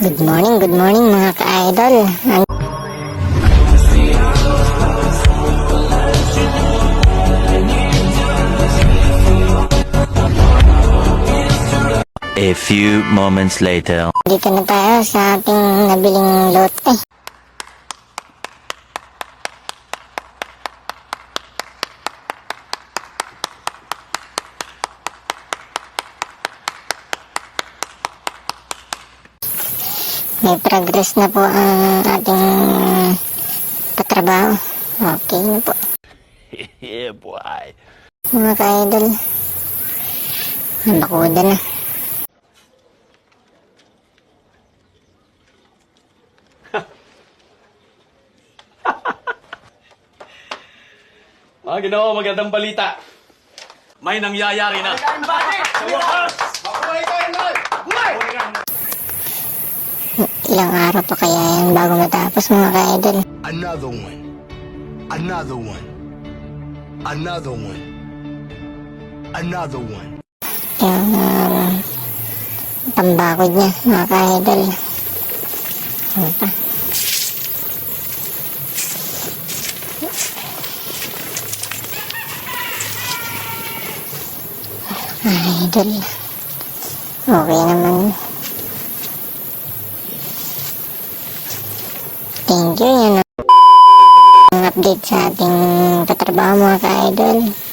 Good morning, good morning mga ka-idol. Ang- A few moments later. Dito na tayo sa ating nabiling lote. May progress na po ang ating patrabaho. Okay na po. yeah, boy. Mga ka-idol. Nabakuda na. Mga ginoo, magandang balita. May nangyayari na. Sa wakas! Ilang araw pa kaya yan bago matapos mga ka-idol. Another one. Another one. Another one. Another one. Yung um, pambakod niya, mga ka-idol. Ano pa? Idol. Okay naman. Thank you. Yan update sa ating katrabaho mga ka-idol.